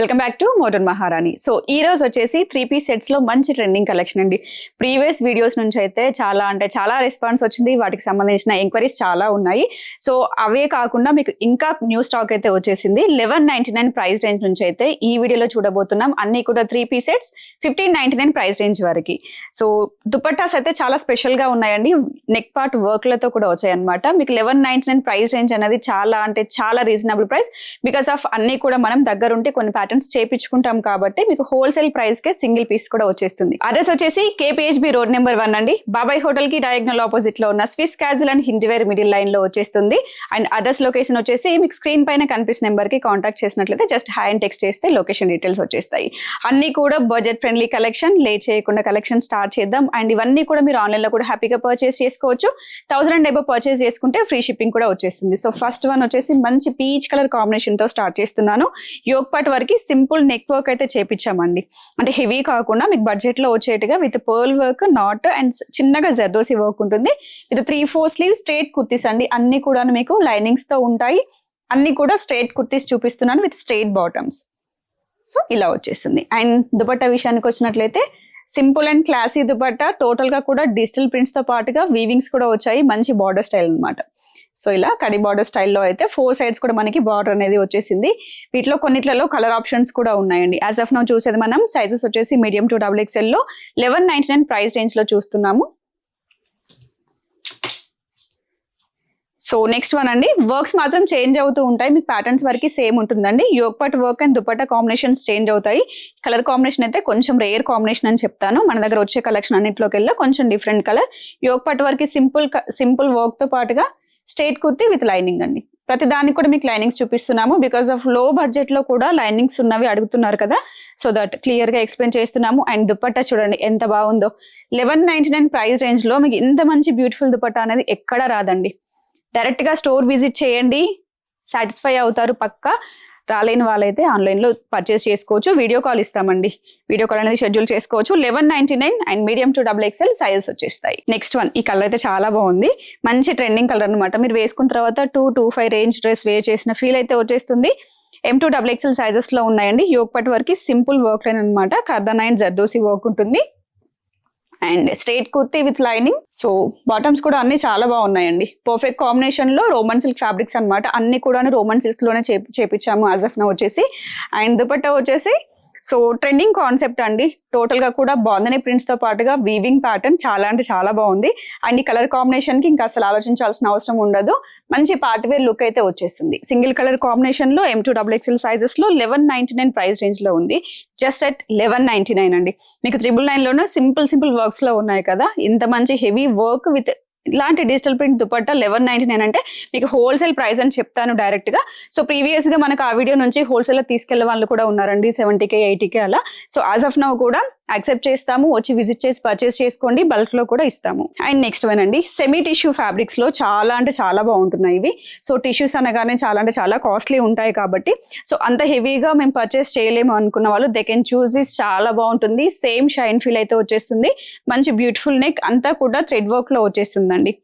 Welcome back to modern Maharani so ఈ రోజు వచ్చేసి త్రీ పీస్ సెట్స్లో మంచి ట్రెండింగ్ కలెక్షన్ అండి. ప్రీవియస్ వీడియోస్ నుంచి అయితే చాలా అంటే చాలా రెస్పాన్స్ వచ్చింది. వాటికి సంబంధించిన ఎంక్వైరీస్ చాలా ఉన్నాయి. సో అవే కాకుండా మీకు ఇంకా న్యూ స్టాక్ అయితే వచ్చేసింది. Eleven ninety nine price range నుంచి అయితే ఈ వీడియోలో చూడబోతున్నాం. అన్ని కూడా three piece sets fifteen ninety nine price range వరకు. సో దుపట్టాస్ అయితే చాలా స్పెషల్గా ఉన్నాయండి. నెక్ పార్ట్ వర్క్లతో కూడా వచ్చాయి అనమాట మీకు eleven ninety nine price range అనేది చాలా అంటే చాలా రీజనబుల్ ప్రైస్ బికాస్ ఆఫ్ అన్ని కూడా మనం దగ్గరుంటే కొన్ని ప్యాటర్న్స్ చేపించుకుంటాం కాబట్టి మీకు హోల్సేల్ ప్రైస్ కే సింగిల్ పీస్ కూడా వచ్చేస్తుంది. అడ్రస్ వచ్చేసి కేపీహెచ్బి రోడ్ నెంబర్ వన్ అండి. బాబాయ్ హోటల్కి డయాగ్నల్ ఆపోజిట్లో ఉన్న Swiss casual and Hindware middle లైన్లో వచ్చేస్తుంది. అండ్ అడ్రస్ లొకేషన్ వచ్చేసి మీకు స్క్రీన్ పైన కనిపిస్తున్న నెంబర్కి కాంటాక్ట్ చేసినట్లయితే జస్ట్ హ్యాండ్ అండ్ టెక్స్ట్ చేస్తే లొకేషన్ డీటెయిల్స్ వచ్చేస్తాయి. అన్ని కూడా బడ్జెట్ ఫ్రెండ్లీ కలెక్షన్ లేట్ చేయకుండా కలెక్షన్ స్టార్ట్ చేద్దాం. అండ్ ఇవన్నీ కూడా మీరు ఆన్లైన్లో కూడా హ్యాపీగా పర్చేస్ చేసుకోవచ్చు. థౌసండ్ అండ్ ఎబో పర్చేస్ చేసుకుంటే ఫ్రీ షిప్పింగ్ కూడా వచ్చేస్తుంది. సో ఫస్ట్ వన్ వచ్చేసి మంచి పీచ్ కలర్ కాంబినేషన్తో స్టార్ట్ చేస్తున్నాను. యోగ్ పార్ట్ వరకు సింపుల్ నెక్ వర్క్ అయితే చేపించామండి అంటే హెవీ కాకుండా మీకు బడ్జెట్లో వచ్చేట్టుగా with pearl work knot and చిన్నగా జర్దోసి వర్క్ ఉంటుంది. With three four sleeve straight kurtis అండి. అన్ని కూడా మీకు లైనింగ్స్తో ఉంటాయి. అన్ని కూడా స్ట్రేట్ కుర్తీస్ చూపిస్తున్నాను విత్ స్ట్రేట్ బాటమ్స్. సో ఇలా వచ్చేస్తుంది. అండ్ దుపట్టా విషయానికి వచ్చినట్లయితే సింపుల్ అండ్ క్లాసీ దుపట్టా టోటల్గా కూడా డిజిటల్ ప్రింట్స్తో పాటుగా వీవింగ్స్ కూడా వచ్చాయి. మంచి బార్డర్ స్టైల్ అన్నమాట. సో ఇలా కడి బార్డర్ స్టైల్లో అయితే ఫోర్ సైడ్స్ కూడా మనకి బార్డర్ అనేది వచ్చేసింది. వీటిలో కొన్నిట్లలో కలర్ ఆప్షన్స్ కూడా ఉన్నాయండి. యాజ్ ఆఫ్ నౌ చూసేది మనం సైజెస్ వచ్చేసి మీడియం టు డబుల్ ఎక్స్ఎల్లో లెవెన్ నైన్టీ నైన్ ప్రైస్ రేంజ్లో చూస్తున్నాము. సో నెక్స్ట్ వన్ అండి. వర్క్స్ మాత్రం చేంజ్ అవుతూ ఉంటాయి. మీకు ప్యాటర్న్స్ వరకు సేమ్ ఉంటుందండి. యోగపట్ work and dupatta combinations change అవుతాయి. కలర్ కాంబినేషన్ అయితే కొంచెం రేర్ కాంబినేషన్ అని చెప్తాను. మన దగ్గర వచ్చే కలెక్షన్ అన్నింటిలోకి వెళ్ళి కొంచెం డిఫరెంట్ కలర్ యోగపట్ పట్ సింపుల్ సింపుల్ వర్క్తో పాటుగా స్టేట్ కుర్తి విత్ లైనింగ్ అండి. ప్రతి దానికి కూడా మీకు లైనింగ్స్ చూపిస్తున్నాము. బికాస్ ఆఫ్లో బడ్జెట్లో కూడా లైనింగ్స్ ఉన్నవి అడుగుతున్నారు కదా. సో దట్ క్లియర్గా ఎక్స్ప్లెయిన్ చేస్తున్నాము. అండ్ దుపట్టా చూడండి ఎంత బాగుందో. లెవెన్ నైన్టీ నైన్ ప్రైస్ రేంజ్లో మీకు ఇంత మంచి బ్యూటిఫుల్ దుపట్టా అనేది ఎక్కడా రాదండి. డైరెక్ట్గా స్టోర్ విజిట్ చేయండి. సాటిస్ఫై అవుతారు పక్క. రాలేని వాళ్ళైతే ఆన్లైన్లో పర్చేస్ చేసుకోవచ్చు. వీడియో కాల్ ఇస్తామండి. వీడియో కాల్ అనేది షెడ్యూల్ చేసుకోవచ్చు. Eleven ninety nine and medium to double XL sizes వచ్చేస్తాయి. నెక్స్ట్ వన్ ఈ కలర్ అయితే చాలా బాగుంది. మంచి ట్రెండింగ్ కలర్ అనమాట మీరు వేసుకున్న తర్వాత two two five range dress wear చేసిన ఫీల్ అయితే వచ్చేస్తుంది. ఎం టూ డబుల్ ఎక్స్ఎల్ సైజెస్లో ఉన్నాయండి యోగపట్ వరకు సింపుల్ వర్క్ లైన్ అనమాట కర్దా నైన్ జర్దోసి వర్క్ ఉంటుంది. And straight kurti with lining. So bottoms కూడా అన్ని చాలా బాగున్నాయండి. పర్ఫెక్ట్ కాంబినేషన్లో రోమన్ సిల్క్ ఫ్యాబ్రిక్స్ అనమాట అన్ని కూడా రోమన్ సిల్క్లోనే చేపి- చేపించాము యాజ్ అఫ్ నా వచ్చేసి. అండ్ దుపట్టా వచ్చేసి సో ట్రెండింగ్ కాన్సెప్ట్ అండి. టోటల్గా కూడా బాందని ప్రింట్స్తో పాటుగా వీవింగ్ ప్యాటర్న్ చాలా అంటే చాలా బాగుంది. అండ్ ఈ కలర్ కాంబినేషన్కి ఇంకా అసలు ఆలోచించాల్సిన అవసరం ఉండదు. మంచి పార్ట్ వేర్ లుక్ అయితే వచ్చేస్తుంది సింగిల్ కలర్ కాంబినేషన్లో ఎం టూ డబుల్ ఎక్స్ఎల్ సైజెస్లో లెవెన్ నైన్టీ నైన్ ప్రైస్ రేంజ్లో ఉంది. Just at eleven ninety nine అండి. మీకు త్రిబుల్ నైన్లోనే సింపుల్ సింపుల్ వర్క్స్లో ఉన్నాయి కదా. ఇంత మంచి హెవీ వర్క్ విత్ ఇలాంటి digital print dupatta eleven ninety nine అంటే మీకు హోల్సేల్ ప్రైస్ అని చెప్తాను డైరెక్ట్గా. సో ప్రీవియస్గా మనకు ఆ వీడియో నుంచి హోల్సేల్ తీసుకెళ్ళే వాళ్ళు కూడా ఉన్నారండి సెవెంటీకే ఎయిటీకే అలా. సో యాజ్ ఆఫ్ నౌ కూడా యాక్సెప్ట్ చేస్తాము వచ్చి విజిట్ చేసి పర్చేస్ చేసుకోండి బల్క్లో కూడా ఇస్తాము. అండ్ నెక్స్ట్ వన్ అండి సెమీ టిష్యూ ఫ్యాబ్రిక్స్లో చాలా అంటే చాలా బాగుంటున్నాయి ఇవి. సో టిష్యూస్ అనగానే చాలా అంటే చాలా కాస్ట్లీ ఉంటాయి కాబట్టి. సో అంత హెవీగా మేము పర్చేస్ చేయలేము అనుకున్న వాళ్ళు దే కెన్ చూస్ దిస్ చాలా బాగుంటుంది. సేమ్ షైన్ ఫీల్ అయితే వచ్చేస్తుంది. మంచి బ్యూటిఫుల్ నెక్ అంతా కూడా థ్రెడ్ వర్క్లో వచ్చేస్తుందండి.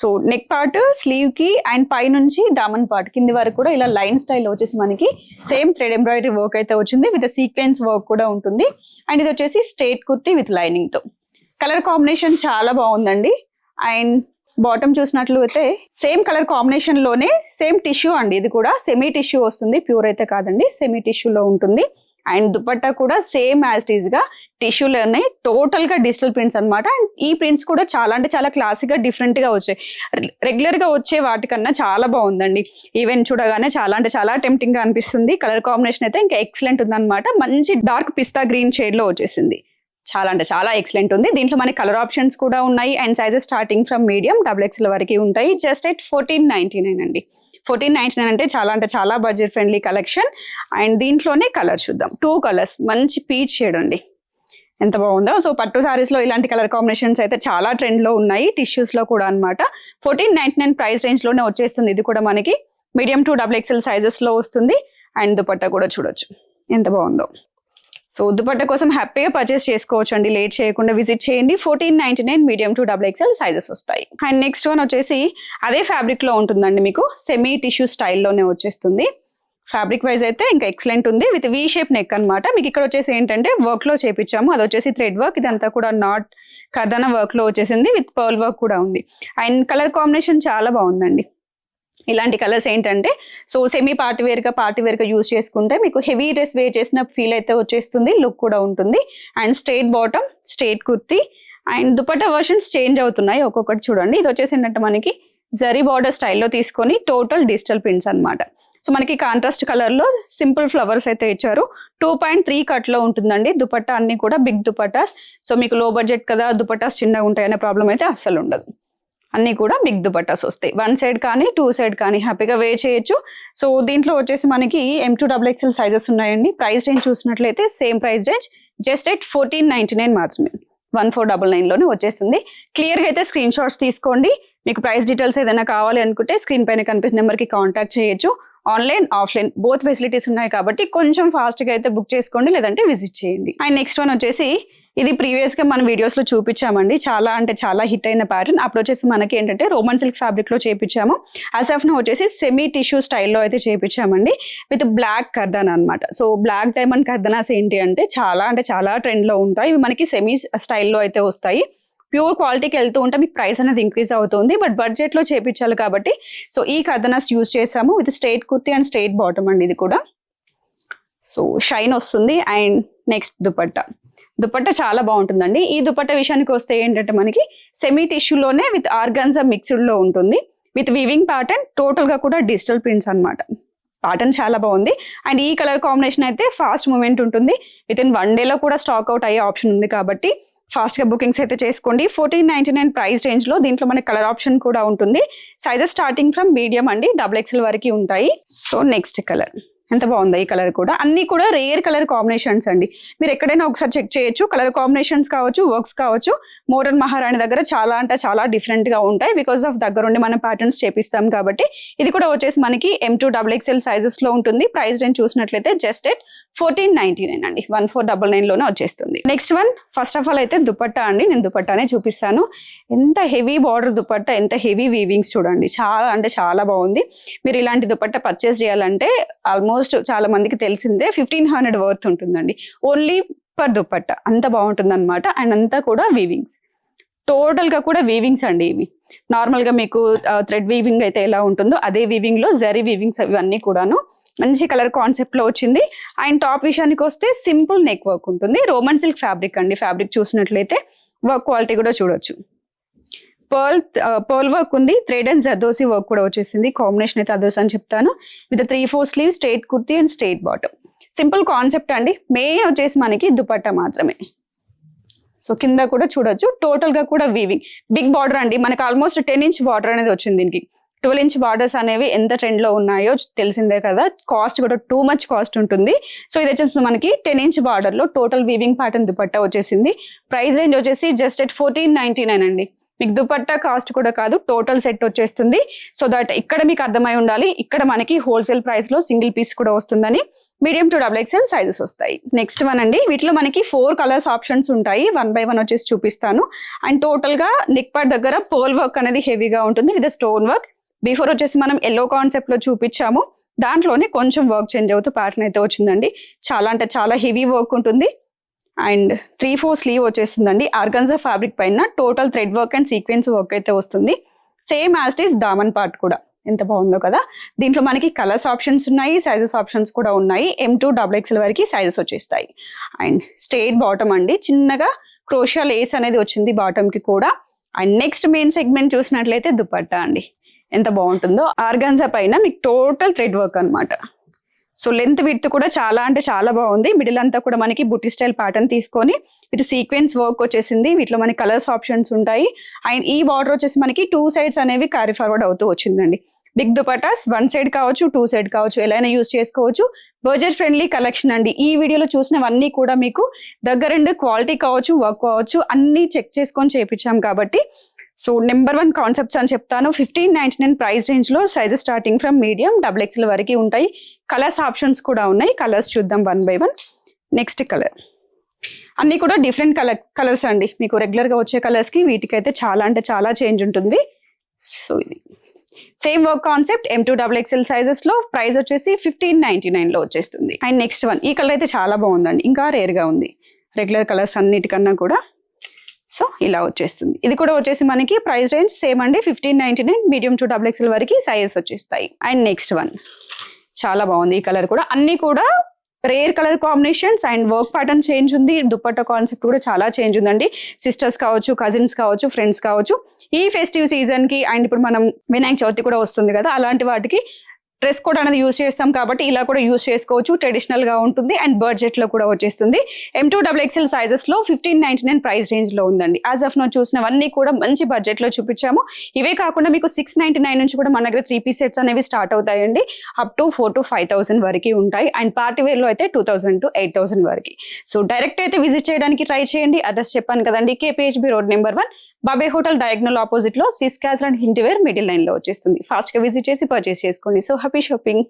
సో నెక్ పార్ట్ స్లీవ్కి అండ్ పై నుంచి దామన్ పార్ట్ కింది వరకు కూడా ఇలా లైన్ స్టైల్ వచ్చేసి మనకి సేమ్ థ్రెడ్ ఎంబ్రాయిడరీ వర్క్ అయితే వచ్చింది విత్ సీక్వెన్స్ వర్క్ కూడా ఉంటుంది. అండ్ ఇది వచ్చేసి స్ట్రేట్ కుర్తి విత్ లైనింగ్తో. కలర్ కాంబినేషన్ చాలా బాగుందండి. అండ్ బాటమ్ చూసినట్లు అయితే సేమ్ కలర్ కాంబినేషన్లోనే సేమ్ టిష్యూ అండి. ఇది కూడా సెమీ టిష్యూ వస్తుంది. ప్యూర్ అయితే కాదండి. సెమీ టిష్యూలో ఉంటుంది. అండ్ దుపట్టా కూడా సేమ్ యాజ్ టీజ్గా టిష్యూలోనే టోటల్గా డిజిటల్ ప్రింట్స్ అనమాట అండ్ ఈ ప్రింట్స్ కూడా చాలా అంటే చాలా క్లాసిక్గా డిఫరెంట్గా వచ్చాయి. రెగ్యులర్గా వచ్చే వాటికన్నా చాలా బాగుందండి. ఈవెన్ చూడగానే చాలా అంటే చాలా టెంప్టింగ్గా అనిపిస్తుంది. కలర్ కాంబినేషన్ అయితే ఇంకా ఎక్సలెంట్ ఉందన్నమాట. మంచి డార్క్ పిస్తా గ్రీన్ షేడ్లో వచ్చేసింది. చాలా అంటే చాలా ఎక్సలెంట్ ఉంది. దీంట్లో మనకి కలర్ ఆప్షన్స్ కూడా ఉన్నాయి. And sizes starting from medium double XL వరకు ఉంటాయి. Just at fourteen ninety nine అండి. ఫోర్టీన్ నైన్టీ నైన్ అంటే చాలా అంటే చాలా బడ్జెట్ ఫ్రెండ్లీ కలెక్షన్ అండ్ దీంట్లోనే కలర్ చూద్దాం. టూ కలర్స్ మంచి పీచ్ షేడ్ అండి. ఎంత బాగుందో. సో పట్టు సారీస్లో ఇలాంటి కలర్ కాంబినేషన్స్ అయితే చాలా ట్రెండ్లో ఉన్నాయి. టిష్యూస్లో కూడా అన్నమాట. ఫోర్టీన్ నైన్టీ నైన్ ప్రైస్ రేంజ్లోనే వచ్చేస్తుంది. ఇది కూడా మనకి మీడియం టు డబుల్ ఎక్సెల్ సైజెస్లో వస్తుంది. అండ్ దుపట్టా కూడా చూడొచ్చు. ఎంత బాగుందో. సో దుపట్ట కోసం హ్యాపీగా పర్చేస్ చేసుకోవచ్చు అండి లేట్ చేయకుండా విజిట్ చేయండి. Fourteen ninety nine medium to double XL sizes వస్తాయి. అండ్ నెక్స్ట్ వన్ వచ్చేసి అదే ఫ్యాబ్రిక్లో ఉంటుందండి మీకు. సెమీ టిష్యూ స్టైల్లోనే వచ్చేస్తుంది. ఫ్యాబ్రిక్ వైజ్ అయితే ఇంకా ఎక్సలెంట్ ఉంది. విత్ వీ షేప్ నెక్ అన్నమాట. మీకు ఇక్కడ వచ్చేసి ఏంటంటే వర్క్లో చేపించాము. అది వచ్చేసి థ్రెడ్ వర్క్ ఇదంతా కూడా నాట్ కర్దన వర్క్లో వచ్చేసింది. విత్ పర్ల్ వర్క్ కూడా ఉంది. అండ్ కలర్ కాంబినేషన్ చాలా బాగుందండి. ఇలాంటి కలర్స్ ఏంటంటే సో సెమీ పార్టీ వేర్గా పార్టీ వేర్గా యూజ్ యూస్ చేసుకుంటే మీకు హెవీ డ్రెస్ వేర్ చేసిన ఫీల్ అయితే వచ్చేస్తుంది. లుక్ కూడా ఉంటుంది. And straight bottom straight kurti. And dupatta versions change అవుతున్నాయి ఒక్కొక్కటి చూడండి. ఇది వచ్చేసి ఏంటంటే మనకి జరీ బార్డర్ స్టైల్లో తీసుకొని టోటల్ డిజిటల్ ప్రింట్స్ అన్నమాట. సో మనకి కాంట్రాస్ట్ కలర్లో సింపుల్ ఫ్లవర్స్ అయితే ఇచ్చారు. టూ పాయింట్ త్రీ కట్లో ఉంటుందండి. దుపట్టా అన్ని కూడా బిగ్ దుపట్టాస్. సో మీకు లో బడ్జెట్ కదా దుపట్టాస్ చిన్నగా ఉంటాయనే ప్రాబ్లం అయితే అస్సలు ఉండదు. అన్ని కూడా బిగ్ దుపట్టాస్ వస్తాయి. వన్ సైడ్ కానీ టూ సైడ్ కానీ హ్యాపీగా వే చేయొచ్చు. సో దీంట్లో వచ్చేసి మనకి M to double XL sizes ఉన్నాయండి. ప్రైస్ రేంజ్ చూసినట్లయితే same price range just at fourteen ninety nine మాత్రమే. వన్ ఫోర్ డబల్ నైన్లోనే వచ్చేస్తుంది. క్లియర్గా అయితే స్క్రీన్ షాట్స్ తీసుకోండి. మీకు ప్రైస్ డీటెయిల్స్ ఏదైనా కావాలి అనుకుంటే స్క్రీన్ పైన కనిపిస్తున్న నెంబర్కి కాంటాక్ట్ చేయొచ్చు. ఆన్లైన్ ఆఫ్లైన్ బోత్ ఫెసిలిటీస్ ఉన్నాయి కాబట్టి కొంచెం ఫాస్ట్గా అయితే బుక్ చేసుకోండి లేదంటే విజిట్ చేయండి. అండ్ నెక్స్ట్ వన్ వచ్చేసి ఇది ప్రీవియస్గా మన వీడియోస్లో చూపించామండి. చాలా అంటే చాలా హిట్ అయిన ప్యాటర్న్ అప్పుడు వచ్చేసి మనకి ఏంటంటే రోమన్ సిల్క్ ఫ్యాబ్రిక్లో చేపించాము. అసఫ్ వచ్చేసి సెమీ టిష్యూ స్టైల్లో అయితే చేపించామండి. విత్ బ్లాక్ కర్దన్ అనమాట సో బ్లాక్ డైమండ్ కర్దనాస్ ఏంటి అంటే చాలా అంటే చాలా ట్రెండ్లో ఉంటాయి. ఇవి మనకి సెమీ స్టైల్లో అయితే వస్తాయి. ప్యూర్ క్వాలిటీకి వెళ్తూ ఉంటే మీకు ప్రైస్ అనేది ఇంక్రీజ్ అవుతుంది బట్ బడ్జెట్లో చేపించాలి కాబట్టి. సో ఈ కథనస్ యూజ్ చేసాము with straight kurti and straight bottom అండి ఇది కూడా. సో షైన్ వస్తుంది. And next dupatta. దుపట్ట చాలా బాగుంటుందండి. ఈ దుపట్ట విషయానికి వస్తే ఏంటంటే మనకి సెమీ టిష్యూలోనే విత్ ఆర్గన్జా మిక్స్డ్లో ఉంటుంది. విత్ వివింగ్ ప్యాటర్న్ టోటల్గా కూడా డిజిటల్ ప్రింట్స్ అన్నమాట. ప్యాటర్న్ చాలా బాగుంది. అండ్ ఈ కలర్ కాంబినేషన్ అయితే ఫాస్ట్ మూమెంట్ ఉంటుంది. విత్ ఇన్ వన్ డేలో కూడా స్టాక్ అవుట్ అయ్యే ఆప్షన్ ఉంది కాబట్టి ఫాస్ట్గా బుకింగ్స్ అయితే చేసుకోండి. ఫోర్టీన్ నైన్టీ నైన్ ప్రైస్ రేంజ్లో దీంట్లో మనకి కలర్ ఆప్షన్ కూడా ఉంటుంది. సైజెస్ స్టార్టింగ్ ఫ్రమ్ మీడియం అండి. డబుల్ ఎక్స్ఎల్ వరకు ఉంటాయి. So next colour. ఎంత బాగుంది ఈ కలర్ కూడా. అన్ని కూడా రేర్ కలర్ కాంబినేషన్స్ అండి. మీరు ఎక్కడైనా ఒకసారి చెక్ చేయొచ్చు. కలర్ కాంబినేషన్స్ కావచ్చు వర్క్స్ కావచ్చు. మోడర్న్ మహారాణి దగ్గర చాలా అంటే చాలా డిఫరెంట్గా ఉంటాయి. బికాస్ ఆఫ్ దగ్గరుండి మనం ప్యాటర్న్స్ చేపిస్తాం కాబట్టి. ఇది కూడా వచ్చేసి మనకి ఎం టూ డబుల్ ఎక్స్ఎల్ సైజెస్లో ఉంటుంది. ప్రైస్ రేంజ్ చూసినట్లయితే just at fourteen ninety nine అండి. వన్ ఫోర్ డబల్ నైన్లోనే వచ్చేస్తుంది. Next one first of all అయితే దుపట్టా అండి. నేను దుపట్టానే చూపిస్తాను. ఎంత హెవీ బార్డర్ దుపట్టా ఎంత హెవీ వీవింగ్స్ చూడండి. చాలా అంటే చాలా బాగుంది. మీరు ఇలాంటి దుపట్టా పర్చేస్ చేయాలంటే ఆల్మోస్ట్ చాలా మందికి తెలిసిందే ఫిఫ్టీన్ హండ్రెడ్ వర్త్ ఉంటుందండి. Only per dupatta. అంత బాగుంటుంది అనమాట అండ్ అంతా కూడా వీవింగ్స్ టోటల్గా కూడా వీవింగ్స్ అండి ఇవి. నార్మల్గా మీకు థ్రెడ్ వీవింగ్ అయితే ఎలా ఉంటుందో అదే వీవింగ్లో జరీ వీవింగ్స్ ఇవన్నీ కూడాను. మంచి కలర్ కాన్సెప్ట్లో వచ్చింది. అండ్ టాప్ విషయానికి వస్తే సింపుల్ నెక్ వర్క్ ఉంటుంది. రోమన్ సిల్క్ ఫ్యాబ్రిక్ అండి. ఫ్యాబ్రిక్ చూసినట్లయితే వర్క్ క్వాలిటీ కూడా చూడొచ్చు. పర్ల్ పర్ల్ వర్క్ ఉంది. థ్రెడ్ అండ్ జర్దోసి వర్క్ కూడా వచ్చేసింది. కాంబినేషన్ అయితే అదర్స్ అని చెప్తాను. With three four sleeve straight kurti and straight bottom simple concept అండి. మెయిన్ వచ్చేసి మనకి దుపట్టా మాత్రమే. సో కింద కూడా చూడొచ్చు. టోటల్గా కూడా వీవింగ్ బిగ్ బార్డర్ అండి. మనకి ఆల్మోస్ట్ టెన్ ఇంచ్ బార్డర్ అనేది వచ్చింది దీనికి. ట్వెల్వ్ ఇంచ్ బార్డర్స్ అనేవి ఎంత ట్రెండ్లో ఉన్నాయో తెలిసిందే కదా. కాస్ట్ కూడా టూ మచ్ కాస్ట్ ఉంటుంది. సో ఇది వచ్చేసి మనకి టెన్ ఇంచ్ బార్డర్లో టోటల్ వీవింగ్ ప్యాటర్న్ దుపట్టా వచ్చేసింది. ప్రైస్ రేంజ్ వచ్చేసి just at fourteen ninety nine అండి. మీకు దుపట్టా కాస్ట్ కూడా కాదు టోటల్ సెట్ వచ్చేస్తుంది. సో దట్ ఇక్కడ మీకు అర్థమై ఉండాలి ఇక్కడ మనకి హోల్సేల్ ప్రైస్లో సింగిల్ పీస్ కూడా వస్తుందని. Medium to double XL sizes వస్తాయి. నెక్స్ట్ వన్ అండి వీటిలో మనకి ఫోర్ కలర్స్ ఆప్షన్స్ ఉంటాయి. వన్ బై వన్ వచ్చేసి చూపిస్తాను. అండ్ టోటల్గా నెక్ పార్ట్ దగ్గర పోల్ వర్క్ అనేది హెవీగా ఉంటుంది విత్ స్టోన్ వర్క్ బిఫోర్ వచ్చేసి మనం ఎల్లో కాన్సెప్ట్లో చూపించాము. దాంట్లోనే కొంచెం వర్క్ చేంజ్ అవుతూ ప్యాటర్న్ అయితే వచ్చిందండి. చాలా అంటే చాలా హెవీ వర్క్ ఉంటుంది. అండ్ త్రీ ఫోర్ స్లీవ్ వచ్చేస్తుందండి. ఆర్గన్జా ఫ్యాబ్రిక్ పైన total thread work and sequence work అయితే వస్తుంది. సేమ్ యాస్టీస్ దామన్ పార్ట్ కూడా. ఎంత బాగుందో కదా. దీంట్లో మనకి కలర్స్ ఆప్షన్స్ ఉన్నాయి సైజెస్ ఆప్షన్స్ కూడా ఉన్నాయి. ఎం టూ డబుల్ ఎక్స్ఎల్ వరకు సైజెస్ వచ్చేస్తాయి. అండ్ స్ట్రేట్ బాటమ్ అండి. చిన్నగా క్రోషియా లేస్ అనేది వచ్చింది బాటమ్కి కూడా. అండ్ నెక్స్ట్ మెయిన్ సెగ్మెంట్ చూసినట్లయితే దుపట్టా అండి. ఎంత బాగుంటుందో. ఆర్గాన్జా పైన మీకు టోటల్ థ్రెడ్ వర్క్ అన్నమాట. సో లెంత్ విడ్త్ కూడా చాలా అంటే చాలా బాగుంది. మిడిల్ అంతా కూడా మనకి బుట్టి స్టైల్ ప్యాటర్న్ తీసుకొని విత్ సీక్వెన్స్ వర్క్ వచ్చేసింది. వీటిలో మనకి కలర్స్ ఆప్షన్స్ ఉంటాయి. అండ్ ఈ బార్డర్ వచ్చేసి మనకి టూ సైడ్స్ అనేవి క్యారీ ఫార్వర్డ్ అవుతూ వచ్చిందండి. బిగ్ దుపటాస్ వన్ సైడ్ కావచ్చు టూ సైడ్ కావచ్చు ఎలా యూస్ చేసుకోవచ్చు. బడ్జెట్ ఫ్రెండ్లీ కలెక్షన్ అండి. ఈ వీడియోలో చూసినవన్నీ కూడా మీకు దగ్గరండి క్వాలిటీ కావచ్చు వర్క్ కావచ్చు అన్ని చెక్ చేసుకొని చేపించాం కాబట్టి సో నెంబర్ వన్ కాన్సెప్ట్స్ అని చెప్తాను. ఫిఫ్టీన్ నైన్టీ నైన్ ప్రైస్ రేంజ్లో sizes starting from medium double XL వరకు ఉంటాయి. కలర్స్ ఆప్షన్స్ కూడా ఉన్నాయి. కలర్స్ చూద్దాం one by one next colour అన్ని కూడా డిఫరెంట్ కలర్ కలర్స్ అండి. మీకు రెగ్యులర్గా వచ్చే కలర్స్కి వీటికైతే చాలా అంటే చాలా చేంజ్ ఉంటుంది. సో ఇది. Same work concept M to double XL సైజెస్లో price వచ్చేసి ఫిఫ్టీన్ నైన్టీ నైన్లో వచ్చేస్తుంది. అండ్ నెక్స్ట్ వన్ ఈ కలర్ అయితే చాలా బాగుందండి. ఇంకా రేర్గా ఉంది. రెగ్యులర్ కలర్స్ అన్నిటికన్నా కూడా. సో ఇలా వచ్చేస్తుంది. ఇది కూడా వచ్చేసి మనకి ప్రైస్ రేంజ్ సేమ్ అండి. Fifteen ninety nine medium to double XL వరకు సైజెస్ వచ్చేస్తాయి. అండ్ నెక్స్ట్ వన్ చాలా బాగుంది. ఈ కలర్ కూడా. అన్ని కూడా rare colour combinations and work pattern change ఉంది. దుప్పట్ట కాన్సెప్ట్ కూడా చాలా చేంజ్ ఉందండి. సిస్టర్స్ కావచ్చు కజిన్స్ కావచ్చు ఫ్రెండ్స్ కావచ్చు. ఈ ఫెస్టివ్ సీజన్కి అండ్ ఇప్పుడు మనం వినాయక చవితి కూడా వస్తుంది కదా అలాంటి వాటికి డ్రెస్ కోడ్ అనేది యూస్ చేస్తాం కాబట్టి ఇలా కూడా యూస్ చేసుకోవచ్చు. ట్రెడిషనల్గా ఉంటుంది అండ్ బడ్జెట్లో కూడా వచ్చేస్తుంది. ఎం టూ డబుల్ ఎక్స్ఎల్ సైజెస్లో ఫిఫ్టీన్ నైన్టీ నైన్ ప్రైస్ రేంజ్లో ఉందండి. యాజ్ ఆఫ్ నో చూసినవన్నీ కూడా మంచి బడ్జెట్లో చూపించాము. ఇవే కాకుండా మీకు సిక్స్ నైన్టీ నైన్ నుంచి కూడా మన దగ్గర త్రీ పీస్ సెట్స్ అనేవి స్టార్ట్ అవుతాయండి. Up to four to five thousand వరకు ఉంటాయి. అండ్ పార్టీ వేర్లో అయితే two thousand to eight thousand వరకు. సో డైరెక్ట్ అయితే విజిట్ చేయడానికి ట్రై చేయండి. అడ్రస్ చెప్పాను కదండి. కేపీహెచ్బి రోడ్ నెంబర్ వన్ బాబే హోటల్ డయాగ్నల్ ఆపోజిట్లో స్విస్ క్యాస్ అండ్ హింటివేర్ మిడిల్ లైన్లో వచ్చేస్తుంది. ఫాస్ట్గా విజిట్ చేసి పర్చేస్ చేసుకోండి. So happy shopping.